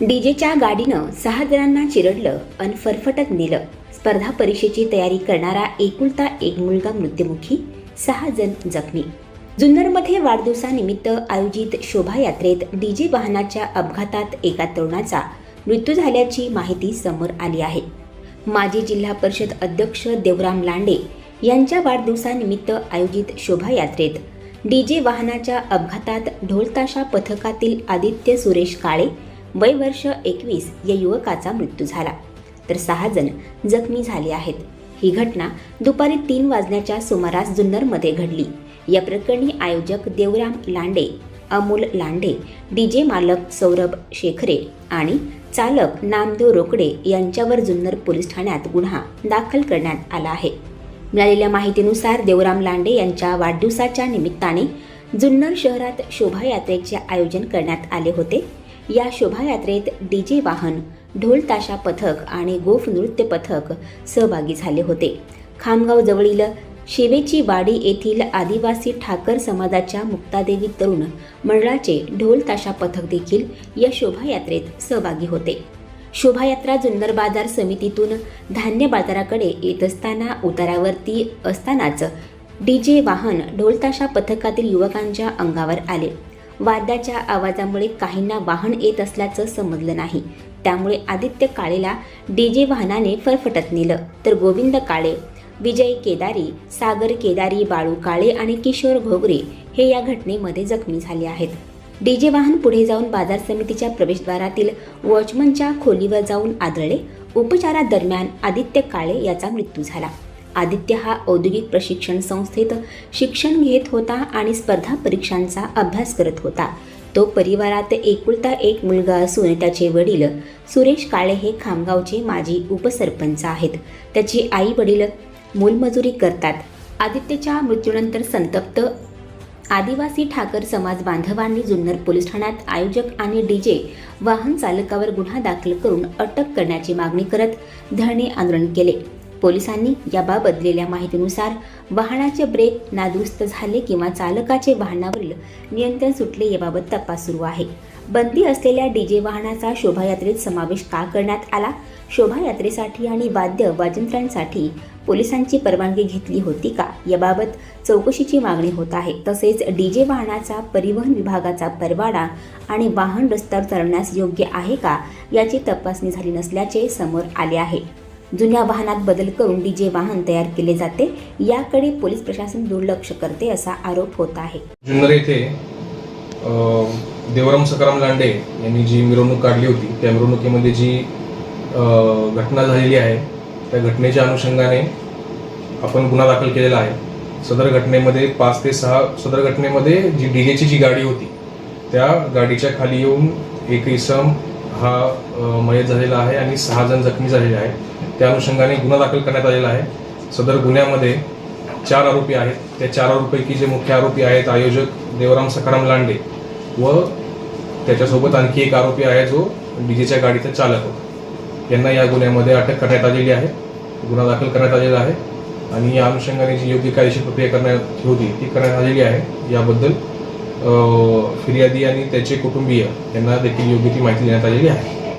डीजेच्या गाडीनं सहा जणांना चिरडलं अन फरफटत नेलं. स्पर्धा परीक्षेची तयारी करणारा एकुलता एक मुलगा मृत्युमुखी सहा जण जखमी. जुन्नरमध्ये वाढदिवसानिमित्त आयोजित शोभायात्रेत डीजे वाहनाच्या अपघातात एका तरुणाचा मृत्यू झाल्याची माहिती समोर आली आहे. माजी जिल्हा परिषद अध्यक्ष देवराम लांडे यांच्या वाढदिवसानिमित्त आयोजित शोभायात्रेत डीजे वाहनाच्या अपघातात ढोलताशा पथकातील आदित्य सुरेश काळे वय वर्ष एकवीस या युवकाचा मृत्यू झाला. तर सहा जण जखमी झाले आहेत. ही घटना दुपारी तीन वाजण्याच्या सुमारास जुन्नरमध्ये घडली. या प्रकरणी आयोजक देवराम लांडे अमोल लांडे डीजे मालक सौरभ शेखरे आणि चालक नामदेव रोकडे यांच्यावर जुन्नर पोलीस ठाण्यात गुन्हा दाखल करण्यात आला आहे. मिळालेल्या माहितीनुसार देवराम लांडे यांच्या वाढदिवसाच्या निमित्ताने जुन्नर शहरात शोभायात्रेचे आयोजन करण्यात आले होते. या शोभायात्रेत डी जे वाहन ढोल ताशा पथक आणि गोफ नृत्य पथक सहभागी झाले होते. खामगाव जवळील शिवेची वाडी येथील आदिवासी ठाकर समाजाच्या मुक्तादेवी तरुण मंडळाचे ढोल ताशा पथक देखील या शोभायात्रेत सहभागी होते. शोभायात्रा जुन्नर बाजार समितीतून धान्य बाजाराकडे येत असताना उतारावरती असतानाच डी जे वाहन ढोलताशा पथकातील युवकांच्या अंगावर आले. वाद्याच्या आवाजामुळे काहींना वाहन येत असल्याचं समजलं नाही. त्यामुळे आदित्य काळेला डीजे वाहनाने फरफटत नेलं. तर गोविंद काळे विजय केदारी सागर केदारी बाळू काळे आणि किशोर घोगरे हे या घटनेमध्ये जखमी झाले आहेत. डीजे वाहन पुढे जाऊन बाजार समितीच्या प्रवेशद्वारातील वॉचमनच्या खोलीवर जाऊन आदळले. उपचारादरम्यान आदित्य काळे याचा मृत्यू झाला. आदित्य हा औद्योगिक प्रशिक्षण संस्थेत शिक्षण घेत होता आणि स्पर्धा परीक्षांचा अभ्यास करत होता. तो परिवारात एकुलता एक मुलगा असून त्याचे वडील सुरेश काळे हे खामगावचे माजी उपसरपंच आहेत. त्याची आई वडील मोलमजुरी करतात. आदित्यच्या मृत्यूनंतर संतप्त आदिवासी ठाकर समाज बांधवांनी जुन्नर पोलीस ठाण्यात आयोजक आणि डीजे वाहन चालकावर गुन्हा दाखल करून अटक करण्याची मागणी करत धरणे आंदोलन केले. पोलिसांनी याबाबत दिलेल्या माहितीनुसार वाहनाचे ब्रेक नादुरुस्त झाले किंवा चालकाचे वाहनावरील नियंत्रण सुटले याबाबत तपास सुरू आहे. बंदी असलेल्या डीजे वाहनाचा शोभायात्रेत समावेश का करण्यात आला? शोभायात्रेसाठी आणि वाद्य वाजंत्र्यांसाठी पोलिसांची परवानगी घेतली होती का? याबाबत चौकशीची मागणी होत आहे. तसेच डीजे वाहनाचा परिवहन विभागाचा परवाना आणि वाहन रस्त्यावर चालवण्यास योग्य आहे का? याची तपासणी झाली नसल्याचे समोर आले आहे. जुन्या वाहनात बदल करून डीजे वाहन तयार केले जाते. याकडे पोलीस प्रशासन दुर्लक्ष करते असा आरोप होत आहे. जुन्नर येथे देवरम देवराम सकाराम लांडे यांनी जी मिरवणूक काढली होती त्या मिरवणुकीमध्ये जी घटना झालेली आहे त्या घटनेच्या अनुषंगाने आपण गुन्हा दाखल केलेला आहे. सदर घटनेमध्ये पाच ते सहा सदर घटनेमध्ये जी डीजेची जी गाडी होती त्या गाडीच्या खाली येऊन एक इसम हा मयत झालेला आहे आणि सहा जण जखमी झालेले आहे त्या अनुषंगाने गुन्हा दाखल करण्यात आलेला आहे. सदर गुन्ह्यामध्ये चार आरोपी आहेत. त्या चार आरोपीपैकी जे मुख्य आरोपी आहेत आयोजक देवराम सखाराम लांडे व त्याच्यासोबत आणखी एक आरोपी आहे जो डीजेच्या गाडीचा चालक होता. यांना या गुन्ह्यामध्ये अटक करण्यात आलेली आहे. गुन्हा दाखल करण्यात आलेला आहे. आणि या अनुषंगाने जी योग्य कायदेशीर प्रक्रिया करण्यात होती ती करण्यात आलेली आहे. याबद्दल फिर्यादी आणि त्याचे कुटुंबीय यांना देखील योग्य ती माहिती देण्यात आलेली आहे.